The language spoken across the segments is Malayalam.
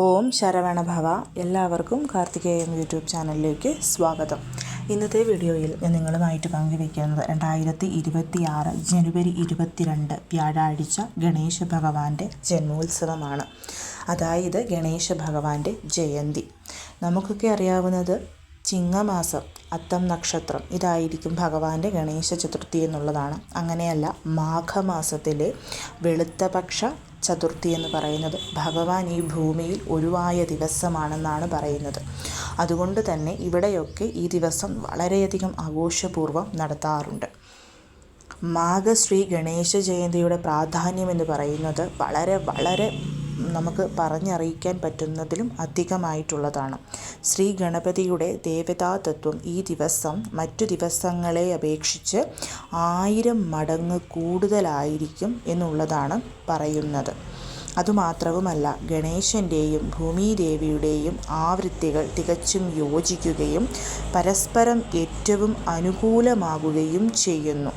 ഓം ശരവണഭവ എല്ലാവർക്കും കാർത്തികേയം യൂട്യൂബ് ചാനലിലേക്ക് സ്വാഗതം. ഇന്നത്തെ വീഡിയോയിൽ ഞാൻ നിങ്ങളുമായിട്ട് പങ്കുവയ്ക്കുന്നത് രണ്ടായിരത്തി ഇരുപത്തി ആറ് ജനുവരി ഇരുപത്തിരണ്ട് വ്യാഴാഴ്ച ഗണേശ ഭഗവാന്റെ ജന്മോത്സവമാണ്. അതായത് ഗണേശ ഭഗവാന്റെ ജയന്തി. നമുക്കൊക്കെ അറിയാവുന്നത് ചിങ്ങമാസം അത്തം നക്ഷത്രം ഇതായിരിക്കും ഭഗവാന്റെ ഗണേശ ചതുർത്ഥി എന്നുള്ളതാണ്. അങ്ങനെയല്ല മാഘമാസത്തിലെ വെളുത്തപക്ഷ ചതുർത്ഥി എന്ന് പറയുന്നത് ഭഗവാൻ ഈ ഭൂമിയിൽ ഒഴിവായ ദിവസമാണെന്നാണ് പറയുന്നത്. അതുകൊണ്ട് തന്നെ ഇവിടെയൊക്കെ ഈ ദിവസം വളരെയധികം ആഘോഷപൂർവം നടത്താറുണ്ട്. മാഘശ്രീ ഗണേശ ജയന്തിയുടെ പ്രാധാന്യം എന്ന് പറയുന്നത് വളരെ വളരെ നമുക്ക് പറഞ്ഞറിയിക്കാൻ പറ്റുന്നതിലും അധികമായിട്ടുള്ളതാണ്. ശ്രീ ഗണപതിയുടെ ദേവതാതത്വം ഈ ദിവസം മറ്റു ദിവസങ്ങളെ അപേക്ഷിച്ച് ആയിരം മടങ്ങ് കൂടുതലായിരിക്കും എന്നുള്ളതാണ് പറയുന്നത്. അതുമാത്രവുമല്ല ഗണേശന്റെയും ഭൂമിദേവിയുടെയും ആവൃത്തികൾ തികച്ചും യോജിക്കുകയും പരസ്പരം ഏറ്റവും അനുകൂലമാകുകയും ചെയ്യുന്നു.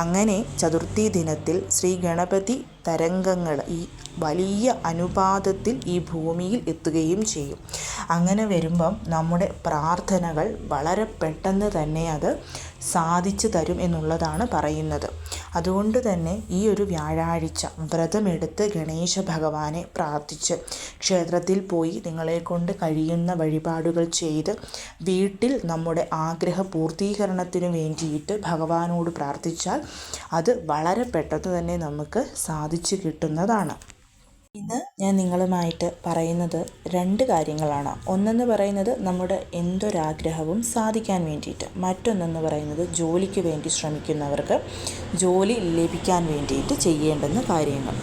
അങ്ങനെ ചതുർത്ഥി ദിനത്തിൽ ശ്രീ ഗണപതി തരംഗങ്ങൾ ഈ വലിയ അനുപാതത്തിൽ ഈ ഭൂമിയിൽ എത്തുകയും ചെയ്യും. അങ്ങനെ വരുമ്പം നമ്മുടെ പ്രാർത്ഥനകൾ വളരെ പെട്ടെന്ന് തന്നെ അത് സാധിച്ചു തരും എന്നുള്ളതാണ് പറയുന്നത്. അതുകൊണ്ട് തന്നെ ഈ ഒരു വ്യാഴാഴ്ച വ്രതമെടുത്ത് ഗണേശ ഭഗവാനെ പ്രാർത്ഥിച്ച് ക്ഷേത്രത്തിൽ പോയി നിങ്ങളെ കൊണ്ട് കഴിയുന്ന വഴിപാടുകൾ ചെയ്ത് വീട്ടിൽ നമ്മുടെ ആഗ്രഹ പൂർത്തീകരണത്തിന് വേണ്ടിയിട്ട് ഭഗവാനോട് പ്രാർത്ഥിച്ചാൽ അത് വളരെ പെട്ടെന്ന് തന്നെ നമുക്ക് സാധിച്ചു കിട്ടുന്നതാണ്. ഇന്ന് ഞാൻ നിങ്ങളുമായിട്ട് പറയുന്നത് രണ്ട് കാര്യങ്ങളാണ്. ഒന്നെന്ന് പറയുന്നത് നമ്മുടെ എന്തൊരാഗ്രഹവും സാധിക്കാൻ വേണ്ടിയിട്ട്. മറ്റൊന്നെന്ന് പറയുന്നത് ജോലിക്ക് വേണ്ടി ശ്രമിക്കുന്നവർക്ക് ജോലി ലഭിക്കാൻ വേണ്ടിയിട്ട് ചെയ്യേണ്ടുന്ന കാര്യങ്ങൾ.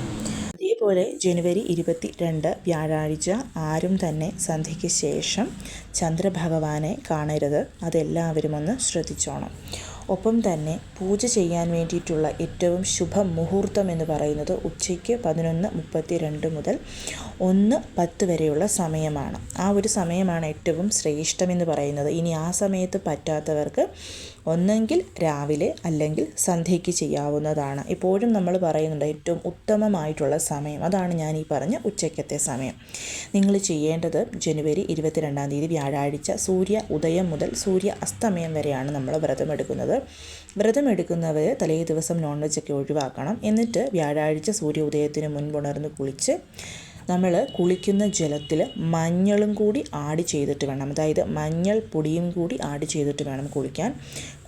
അതേപോലെ ജനുവരി ഇരുപത്തി രണ്ട് വ്യാഴാഴ്ച ആരും തന്നെ സന്ധ്യയ്ക്ക് ശേഷം ചന്ദ്രഭഗവാനെ കാണരുത്. അതെല്ലാവരും ഒന്ന് ശ്രദ്ധിച്ചോണം. ഒപ്പം തന്നെ പൂജ ചെയ്യാൻ വേണ്ടിയിട്ടുള്ള ഏറ്റവും ശുഭ മുഹൂർത്തം എന്ന് പറയുന്നത് ഉച്ചയ്ക്ക് പതിനൊന്ന് മുപ്പത്തി രണ്ട് മുതൽ ഒന്ന് പത്ത് വരെയുള്ള സമയമാണ്. ആ ഒരു സമയമാണ് ഏറ്റവും ശ്രേഷ്ഠമെന്ന് പറയുന്നത്. ഇനി ആ സമയത്ത് പറ്റാത്തവർക്ക് ഒന്നെങ്കിൽ രാവിലെ അല്ലെങ്കിൽ സന്ധ്യയ്ക്ക് ചെയ്യാവുന്നതാണ്. ഇപ്പോഴും നമ്മൾ പറയുന്നുണ്ട് ഏറ്റവും ഉത്തമമായിട്ടുള്ള സമയം. അതാണ് ഞാൻ ഈ പറഞ്ഞ ഉച്ചയ്ക്കത്തെ സമയം. നിങ്ങൾ ചെയ്യേണ്ടത് ജനുവരി ഇരുപത്തിരണ്ടാം തീയതി വ്യാഴാഴ്ച സൂര്യ ഉദയം മുതൽ സൂര്യ അസ്തമയം വരെയാണ് നമ്മൾ വ്രതമെടുക്കുന്നത്. വ്രതമെടുക്കുന്നവർ തലേ ദിവസം നോൺ വെജ് ഒക്കെ ഒഴിവാക്കണം. എന്നിട്ട് വ്യാഴാഴ്ച സൂര്യ ഉദയത്തിന് മുൻപുണർന്ന് കുളിച്ച് നമ്മൾ കുളിക്കുന്ന ജലത്തിൽ മഞ്ഞളും കൂടി ആഡ് ചെയ്തിട്ട് വേണം. അതായത് മഞ്ഞൾ പൊടിയും കൂടി ആഡ് ചെയ്തിട്ട് വേണം കുളിക്കാൻ.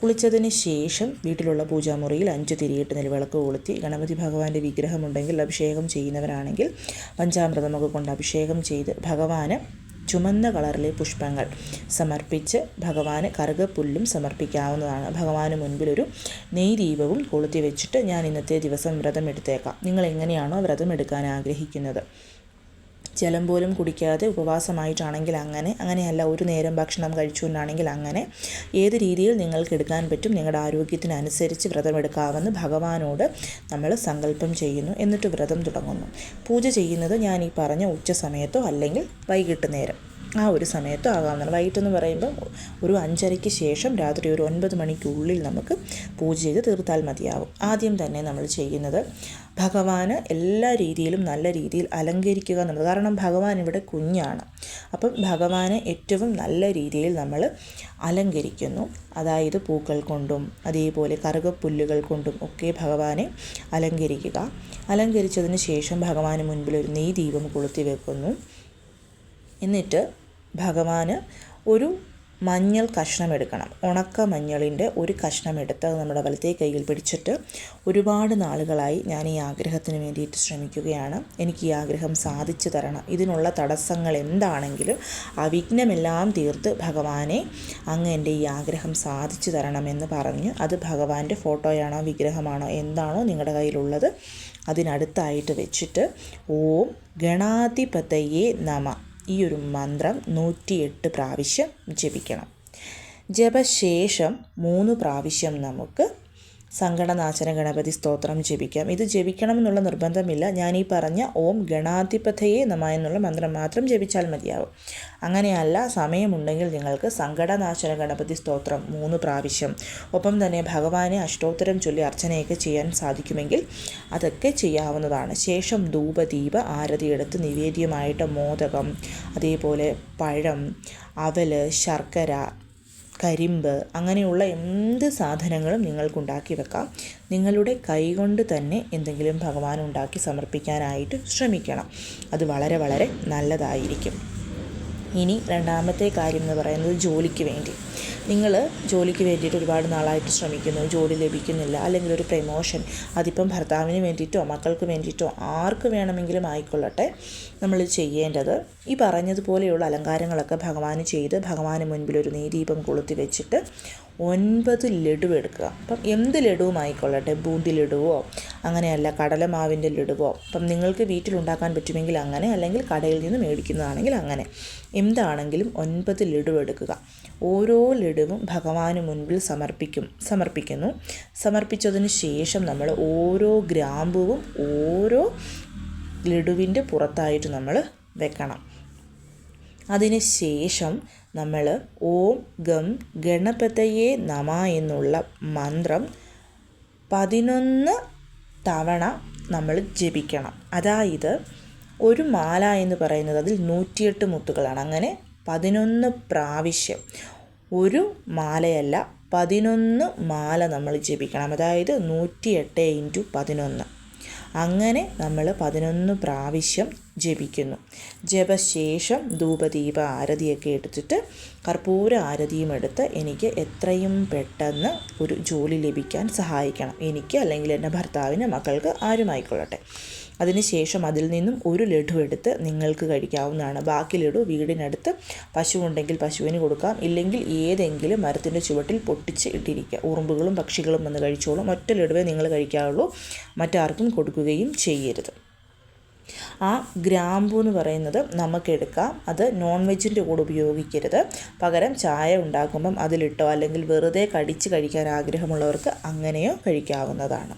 കുളിച്ചതിന് ശേഷം വീട്ടിലുള്ള പൂജാമുറിയിൽ അഞ്ച് തിരിയിട്ട് നിലവിളക്ക് കൊളുത്തി ഗണപതി ഭഗവാന്റെ വിഗ്രഹമുണ്ടെങ്കിൽ അഭിഷേകം ചെയ്യുന്നവരാണെങ്കിൽ പഞ്ചാമൃതമൊക്കെ കൊണ്ട് അഭിഷേകം ചെയ്ത് ഭഗവാന് ചുമന്ന കളറിലെ പുഷ്പങ്ങൾ സമർപ്പിച്ച് ഭഗവാന് കറുകപ്പുല്ലും സമർപ്പിക്കാവുന്നതാണ്. ഭഗവാന് മുൻപിലൊരു നെയ്ദീപവും നെയ് ദീപവും കൊളുത്തി വെച്ചിട്ട് ഞാൻ ഇന്നത്തെ ദിവസം വ്രതം എടുത്തേക്കാം നിങ്ങൾ എങ്ങനെയാണോ വ്രതം എടുക്കാൻ ആഗ്രഹിക്കുന്നത്? ജലം പോലും കുടിക്കാതെ ഉപവാസമായിട്ടാണെങ്കിൽ അങ്ങനെ അങ്ങനെയല്ല ഒരു നേരം ഭക്ഷണം കഴിച്ചുകൊണ്ടാണെങ്കിൽ അങ്ങനെ. ഏത് രീതിയിൽ നിങ്ങൾക്ക് എടുക്കാൻ പറ്റും നിങ്ങളുടെ ആരോഗ്യത്തിനനുസരിച്ച് വ്രതമെടുക്കാമെന്ന് ഭഗവാനോട് നമ്മൾ സങ്കല്പം ചെയ്യുന്നു. എന്നിട്ട് വ്രതം തുടങ്ങുന്നു. പൂജ ചെയ്യുന്നത് ഞാൻ ഈ പറഞ്ഞ ഉച്ച സമയത്തോ അല്ലെങ്കിൽ വൈകിട്ട് നേരം. ആ ഒരു സമയത്തും ആകാവുന്നതാണ് വൈകിട്ടെന്ന് പറയുമ്പോൾ ഒരു അഞ്ചരയ്ക്ക് ശേഷം രാത്രി ഒരു ഒൻപത് മണിക്കുള്ളിൽ നമുക്ക് പൂജ ചെയ്ത് തീർത്താൽ മതിയാവും. ആദ്യം തന്നെ നമ്മൾ ചെയ്യുന്നത് ഭഗവാന് എല്ലാ രീതിയിലും നല്ല രീതിയിൽ അലങ്കരിക്കുക എന്നുള്ളത്. കാരണം ഭഗവാൻ ഇവിടെ കുഞ്ഞാണ്. അപ്പം ഭഗവാനെ ഏറ്റവും നല്ല രീതിയിൽ നമ്മൾ അലങ്കരിക്കുന്നു. അതായത് പൂക്കൾ കൊണ്ടും അതേപോലെ കറുകപ്പുല്ലുകൾ കൊണ്ടും ഒക്കെ ഭഗവാനെ അലങ്കരിക്കുക. അലങ്കരിച്ചതിന് ശേഷം ഭഗവാന് മുൻപിൽ ഒരു നെയ് ദീപം കൊളുത്തി വെക്കുന്നു. എന്നിട്ട് ഭഗവാന് ഒരു മഞ്ഞൾ കഷ്ണം എടുക്കണം. ഉണക്ക മഞ്ഞളിന്റെ ഒരു കഷ്ണം എടുത്ത് അത് നമ്മുടെ വലത്തേ കയ്യിൽ പിടിച്ചിട്ട് ഒരുപാട് നാളുകളായി ഞാൻ ഈ ആഗ്രഹത്തിന് വേണ്ടിയിട്ട് ശ്രമിക്കുകയാണ്. എനിക്ക് ഈ ആഗ്രഹം സാധിച്ചു തരണം. ഇതിനുള്ള തടസ്സങ്ങൾ എന്താണെങ്കിലും ആ വിഘ്നമെല്ലാം തീർത്ത് ഭഗവാനെ അങ്ങ് എന്റെ ഈ ആഗ്രഹം സാധിച്ചു തരണമെന്ന് പറഞ്ഞ് അത് ഭഗവാന്റെ ഫോട്ടോയാണോ വിഗ്രഹമാണോ എന്താണോ നിങ്ങളുടെ കയ്യിലുള്ളത് അതിനടുത്തായിട്ട് വെച്ചിട്ട് ഓം ഗണാധിപതയെ നമ ഈ ഒരു മന്ത്രം നൂറ്റിയെട്ട് പ്രാവശ്യം ജപിക്കണം. ജപശേഷം മൂന്ന് പ്രാവശ്യം നമുക്ക് സങ്കടനാശന ഗണപതി സ്തോത്രം ജപിക്കാം. ഇത് ജപിക്കണം എന്നുള്ള നിർബന്ധമില്ല. ഞാൻ ഈ പറഞ്ഞ ഓം ഗണാധിപതയെ നമ എന്നുള്ള മന്ത്രം മാത്രം ജപിച്ചാൽ മതിയാവും. അങ്ങനെയല്ല സമയമുണ്ടെങ്കിൽ നിങ്ങൾക്ക് സങ്കടനാശന ഗണപതി സ്തോത്രം മൂന്ന് പ്രാവശ്യം. ഒപ്പം തന്നെ ഭഗവാനെ അഷ്ടോത്തരം ചൊല്ലി അർച്ചനയൊക്കെ ചെയ്യാൻ സാധിക്കുമെങ്കിൽ അതൊക്കെ ചെയ്യാവുന്നതാണ്. ശേഷം ധൂപദീപ ആരതിയെടുത്ത് നിവേദ്യമായിട്ട് മോദകം അതേപോലെ പഴം അവൽ ശർക്കര കരിമ്പ് അങ്ങനെയുള്ള എന്ത് സാധനങ്ങളും നിങ്ങൾക്കുണ്ടാക്കി വെക്കാം. നിങ്ങളുടെ കൈകൊണ്ട് തന്നെ എന്തെങ്കിലും ഭഗവാൻ ഉണ്ടാക്കി സമർപ്പിക്കാനായിട്ട് ശ്രമിക്കണം. അത് വളരെ വളരെ നല്ലതായിരിക്കും. ഇനി രണ്ടാമത്തെ കാര്യം എന്ന് പറയുന്നത് ജോലിക്ക് വേണ്ടി. നിങ്ങൾ ജോലിക്ക് വേണ്ടിയിട്ട് ഒരുപാട് നാളായിട്ട് ശ്രമിക്കുന്നു ജോലി ലഭിക്കുന്നില്ല അല്ലെങ്കിൽ ഒരു പ്രമോഷൻ അതിപ്പം ഭർത്താവിന് വേണ്ടിയിട്ടോ മക്കൾക്ക് വേണ്ടിയിട്ടോ ആർക്ക് വേണമെങ്കിലും ആയിക്കൊള്ളട്ടെ. നമ്മൾ ചെയ്യേണ്ടത് ഈ പറഞ്ഞതുപോലെയുള്ള അലങ്കാരങ്ങളൊക്കെ ഭഗവാന് ചെയ്ത് ഭഗവാന് മുൻപിൽ ഒരു നീദീപം കൊളുത്തി വെച്ചിട്ട് ഒൻപത് ലഡു എടുക്കുക. അപ്പം എന്ത് ലഡുവും ആയിക്കൊള്ളട്ടെ? ബൂന്തി ലഡുവോ അങ്ങനെയല്ല കടലമാവിന്റെ ലഡുവോ അപ്പം നിങ്ങൾക്ക് വീട്ടിലുണ്ടാക്കാൻ പറ്റുമെങ്കിൽ അങ്ങനെ അല്ലെങ്കിൽ കടയിൽ നിന്ന് മേടിക്കുന്നതാണെങ്കിൽ അങ്ങനെ. എന്താണെങ്കിലും ഒൻപത് ലഡു എടുക്കുക. ഓരോ ലഡുവും ഭഗവാന് മുൻപിൽ സമർപ്പിക്കും സമർപ്പിക്കുന്നു. സമർപ്പിച്ചതിന് ശേഷം നമ്മൾ ഓരോ ഗ്രാമ്പുവും ഓരോ ലഡുവിന്റെ പുറത്തായിട്ട് നമ്മൾ വെക്കണം. അതിന് ശേഷം നമ്മൾ ഓം ഗം ഗണപതയെ നമ എന്നുള്ള മന്ത്രം പതിനൊന്ന് തവണ നമ്മൾ ജപിക്കണം. അതായത് ഒരു മാല എന്ന് പറയുന്നത് അതിൽ നൂറ്റിയെട്ട് മുത്തുകളാണ്. അങ്ങനെ പതിനൊന്ന് പ്രാവശ്യം ഒരു മാലയല്ല പതിനൊന്ന് മാല നമ്മൾ ജപിക്കണം. അതായത് നൂറ്റിയെട്ട് ഇന്റു പതിനൊന്ന്. അങ്ങനെ നമ്മൾ പതിനൊന്ന് പ്രാവശ്യം ജപിക്കുന്നു. ജപശേഷം ധൂപദീപ ആരതിയൊക്കെ എടുത്തിട്ട് കർപ്പൂര ആരതിയും എടുത്ത് എനിക്ക് എത്രയും പെട്ടെന്ന് ഒരു ജോലി ലഭിക്കാൻ സഹായിക്കണം. എനിക്ക് അല്ലെങ്കിൽ എന്റെ ഭർത്താവിന് മക്കൾക്ക് ആരുമായിക്കൊള്ളട്ടെ. അതിനുശേഷം അതിൽ നിന്നും ഒരു ലഡു എടുത്ത് നിങ്ങൾക്ക് കഴിക്കാവുന്നതാണ്. ബാക്കി ലഡു വീടിനടുത്ത് പശു ഉണ്ടെങ്കിൽ പശുവിന് കൊടുക്കാം. ഇല്ലെങ്കിൽ ഏതെങ്കിലും മരത്തിന്റെ ചുവട്ടിൽ പൊട്ടിച്ച് ഇട്ടിരിക്കുക ഉറുമ്പുകളും പക്ഷികളും വന്ന് കഴിച്ചോളും. ഒറ്റ ലഡുവേ നിങ്ങൾ കഴിക്കാവുള്ളൂ. മറ്റാർക്കും കൊടുക്കുകയും ചെയ്യരുത്. ആ ഗ്രാമ്പു എന്ന് പറയുന്നത് നമുക്കെടുക്കാം അത് നോൺ വെജിന്റെ കൂടെ ഉപയോഗിക്കരുത്. പകരം ചായ ഉണ്ടാക്കുമ്പം അതിലിട്ടോ അല്ലെങ്കിൽ വെറുതെ കടിച്ച് കഴിക്കാൻ ആഗ്രഹമുള്ളവർക്ക് അങ്ങനെയോ കഴിക്കാവുന്നതാണ്.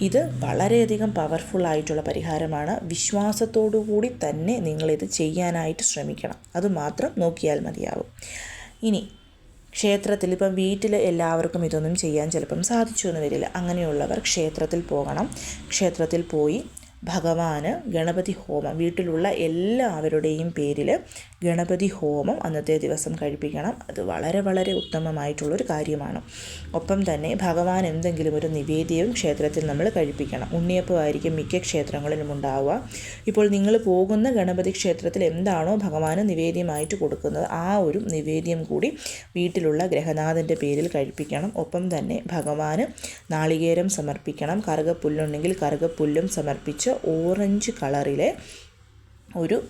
ഇത് വളരെയധികം പവർഫുൾ ആയിട്ടുള്ള പരിഹാരമാണ്. വിശ്വാസത്തോടു കൂടി തന്നെ നിങ്ങളിത് ചെയ്യാനായിട്ട് ശ്രമിക്കണം. അതുമാത്രം നോക്കിയാൽ മതിയാവും. ഇനി ക്ഷേത്രത്തിൽ ഇപ്പം വീട്ടിൽ എല്ലാവർക്കും ഇതൊന്നും ചെയ്യാൻ ചിലപ്പം സാധിച്ചു എന്ന് വരില്ല. അങ്ങനെയുള്ളവർ ക്ഷേത്രത്തിൽ പോകണം. ക്ഷേത്രത്തിൽ പോയി ഭഗവാന് ഗണപതി ഹോമം വീട്ടിലുള്ള എല്ലാവരുടെയും പേരിൽ ഗണപതി ഹോമം അന്നത്തെ ദിവസം കഴിപ്പിക്കണം. അത് വളരെ വളരെ ഉത്തമമായിട്ടുള്ളൊരു കാര്യമാണ്. ഒപ്പം തന്നെ ഭഗവാൻ എന്തെങ്കിലും ഒരു നിവേദ്യവും ക്ഷേത്രത്തിൽ നമ്മൾ കഴിപ്പിക്കണം. ഉണ്ണിയപ്പമായിരിക്കും മിക്ക ക്ഷേത്രങ്ങളിലും ഉണ്ടാവുക. ഇപ്പോൾ നിങ്ങൾ പോകുന്ന ഗണപതി ക്ഷേത്രത്തിൽ എന്താണോ ഭഗവാന് നിവേദ്യമായിട്ട് കൊടുക്കുന്നത് ആ ഒരു നിവേദ്യം കൂടി വീട്ടിലുള്ള ഗ്രഹനാഥന്റെ പേരിൽ കഴിപ്പിക്കണം. ഒപ്പം തന്നെ ഭഗവാന് നാളികേരം സമർപ്പിക്കണം. കറുകപ്പുല്ലുണ്ടെങ്കിൽ കറുകപ്പുല്ലും സമർപ്പിച്ച് ഓറഞ്ച് കളറിലെ ഒരു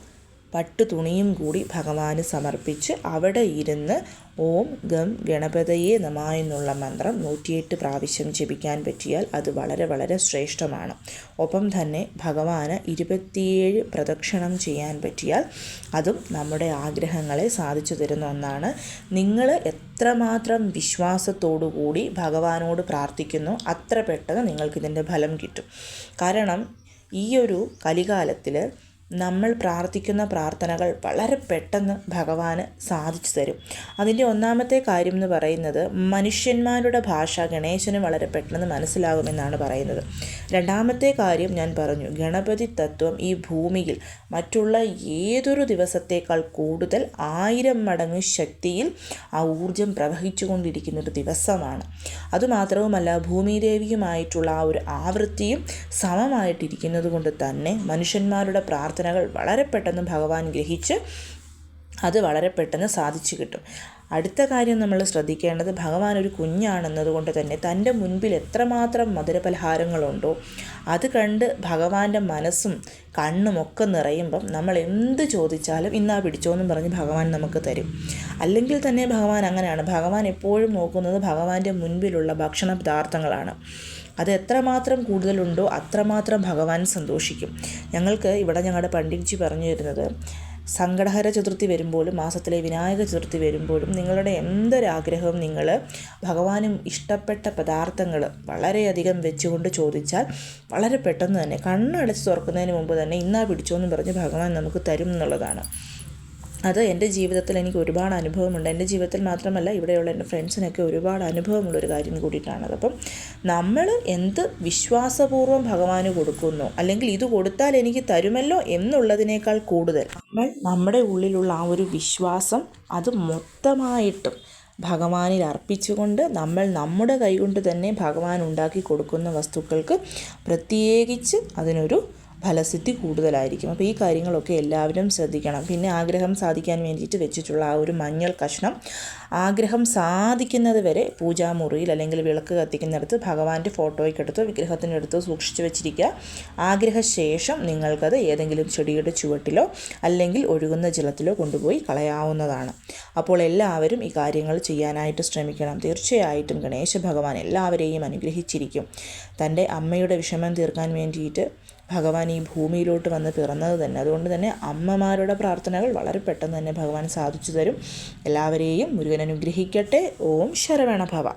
പട്ടു തുണിയും കൂടി ഭഗവാന് സമർപ്പിച്ച് അവിടെ ഇരുന്ന് ഓം ഗം ഗണപതയെ നമ എന്നുള്ള മന്ത്രം നൂറ്റിയെട്ട് പ്രാവശ്യം ജപിക്കാൻ പറ്റിയാൽ അത് വളരെ വളരെ ശ്രേഷ്ഠമാണ്. ഒപ്പം തന്നെ ഭഗവാന് ഇരുപത്തിയേഴ് പ്രദക്ഷിണം ചെയ്യാൻ പറ്റിയാൽ അതും നമ്മുടെ ആഗ്രഹങ്ങളെ സാധിച്ചു തരുന്ന ഒന്നാണ്. നിങ്ങൾ എത്രമാത്രം കൂടി ഭഗവാനോട് പ്രാർത്ഥിക്കുന്നു അത്ര പെട്ടെന്ന് നിങ്ങൾക്കിതിന്റെ ഫലം കിട്ടും. കാരണം ഈ ഒരു കലികാലത്തിൽ നമ്മൾ പ്രാർത്ഥിക്കുന്ന പ്രാർത്ഥനകൾ വളരെ പെട്ടെന്ന് ഭഗവാന് സാധിച്ചു തരും. അതിന്റെ ഒന്നാമത്തെ കാര്യം എന്ന് പറയുന്നത് മനുഷ്യന്മാരുടെ ഭാഷ ഗണേശന് വളരെ പെട്ടെന്ന് മനസ്സിലാകുമെന്നാണ് പറയുന്നത്. രണ്ടാമത്തെ കാര്യം ഞാൻ പറഞ്ഞു ഗണപതി തത്വം ഈ ഭൂമിയിൽ മറ്റുള്ള ഏതൊരു ദിവസത്തേക്കാൾ കൂടുതൽ ആയിരം മടങ്ങ് ശക്തിയിൽ ആ ഊർജം പ്രവഹിച്ചുകൊണ്ടിരിക്കുന്ന ഒരു ദിവസമാണ്. അതുമാത്രവുമല്ല ഭൂമിദേവിയുമായിട്ടുള്ള ആ ഒരു ആവൃത്തിയും സമമായിട്ടിരിക്കുന്നത് കൊണ്ട് തന്നെ മനുഷ്യന്മാരുടെ പ്രാർത്ഥനകൾ വളരെ പെട്ടെന്ന് ഭഗവാൻ ഗ്രഹിച്ച് അത് വളരെ പെട്ടെന്ന് സാധിച്ചു കിട്ടും. അടുത്ത കാര്യം നമ്മൾ ശ്രദ്ധിക്കേണ്ടത് ഭഗവാൻ ഒരു കുഞ്ഞാണെന്നതുകൊണ്ട് തന്നെ തന്റെ മുൻപിൽ എത്രമാത്രം മധുരപലഹാരങ്ങളുണ്ടോ അത് കണ്ട് ഭഗവാന്റെ മനസ്സും കണ്ണും ഒക്കെ നിറയുമ്പം നമ്മൾ എന്ത് ചോദിച്ചാലും ഇന്നാ പിടിച്ചോ എന്നും പറഞ്ഞ് ഭഗവാൻ നമുക്ക് തരും. അല്ലെങ്കിൽ തന്നെ ഭഗവാൻ അങ്ങനെയാണ്. ഭഗവാൻ എപ്പോഴും നോക്കുന്നത് ഭഗവാന്റെ മുൻപിലുള്ള ഭക്ഷണ പദാർത്ഥങ്ങളാണ്. അത് എത്രമാത്രം കൂടുതലുണ്ടോ അത്രമാത്രം ഭഗവാൻ സന്തോഷിക്കും. ഞങ്ങൾക്ക് ഇവിടെ ഞങ്ങളുടെ പണ്ഡിറ്റ്ജി പറഞ്ഞു തരുന്നത് സങ്കടഹര ചതുർത്ഥി വരുമ്പോഴും മാസത്തിലെ വിനായക ചതുർത്ഥി വരുമ്പോഴും നിങ്ങളുടെ എന്തൊരാഗ്രഹവും നിങ്ങൾ ഭഗവാനും ഇഷ്ടപ്പെട്ട പദാർത്ഥങ്ങൾ വളരെയധികം വെച്ചുകൊണ്ട് ചോദിച്ചാൽ വളരെ പെട്ടെന്ന് തന്നെ കണ്ണടച്ച് തുറക്കുന്നതിന് മുമ്പ് തന്നെ ഇന്നാ പിടിച്ചോ എന്ന് പറഞ്ഞ് ഭഗവാൻ നമുക്ക് തരും എന്നുള്ളതാണ്. അത് എന്റെ ജീവിതത്തിൽ എനിക്ക് ഒരുപാട് അനുഭവമുണ്ട്. എന്റെ ജീവിതത്തിൽ മാത്രമല്ല ഇവിടെയുള്ള എന്റെ ഫ്രണ്ട്സിനൊക്കെ ഒരുപാട് അനുഭവമുള്ളൊരു കാര്യം കൂടിയിട്ടാണത് അപ്പം നമ്മൾ എന്ത് വിശ്വാസപൂർവം ഭഗവാന് കൊടുക്കുന്നു അല്ലെങ്കിൽ ഇത് കൊടുത്താൽ എനിക്ക് തരുമല്ലോ എന്നുള്ളതിനേക്കാൾ കൂടുതൽ നമ്മൾ നമ്മുടെ ഉള്ളിലുള്ള ആ ഒരു വിശ്വാസം അത് മൊത്തമായിട്ടും ഭഗവാനിൽ അർപ്പിച്ചുകൊണ്ട് നമ്മൾ നമ്മുടെ കൈകൊണ്ട് തന്നെ ഭഗവാൻ ഉണ്ടാക്കി കൊടുക്കുന്ന വസ്തുക്കൾക്ക് പ്രത്യേകിച്ച് അതിനൊരു ഫലസിദ്ധി കൂടുതലായിരിക്കും. അപ്പോൾ ഈ കാര്യങ്ങളൊക്കെ എല്ലാവരും ശ്രദ്ധിക്കണം. പിന്നെ ആഗ്രഹം സാധിക്കാൻ വേണ്ടിയിട്ട് വെച്ചിട്ടുള്ള ആ ഒരു മഞ്ഞൾ കഷ്ണം ആഗ്രഹം സാധിക്കുന്നത് വരെ പൂജാമുറിയിൽ അല്ലെങ്കിൽ വിളക്ക് കത്തിക്കുന്നിടത്ത് ഭഗവാന്റെ ഫോട്ടോയ്ക്കടുത്തോ വിഗ്രഹത്തിന്റെ അടുത്തോ സൂക്ഷിച്ചു വെച്ചിരിക്കുക. ആഗ്രഹശേഷം നിങ്ങൾക്കത് ഏതെങ്കിലും ചെടിയുടെ ചുവട്ടിലോ അല്ലെങ്കിൽ ഒഴുകുന്ന ജലത്തിലോ കൊണ്ടുപോയി കളയാവുന്നതാണ്. അപ്പോൾ എല്ലാവരും ഈ കാര്യങ്ങൾ ചെയ്യാനായിട്ട് ശ്രമിക്കണം. തീർച്ചയായിട്ടും ഗണേശ ഭഗവാൻ എല്ലാവരെയും അനുഗ്രഹിച്ചിരിക്കും. തന്റെ അമ്മയുടെ വിഷമം തീർക്കാൻ വേണ്ടിയിട്ട് ഭഗവാൻ ഈ ഭൂമിയിലോട്ട് വന്ന് പിറന്നത് തന്നെ. അതുകൊണ്ട് തന്നെ അമ്മമാരുടെ പ്രാർത്ഥനകൾ വളരെ പെട്ടെന്ന് തന്നെ ഭഗവാൻ സാധിച്ചു തരും. എല്ലാവരെയും മുരുകൻ അനുഗ്രഹിക്കട്ടെ. ഓം ശരവണ ഭവ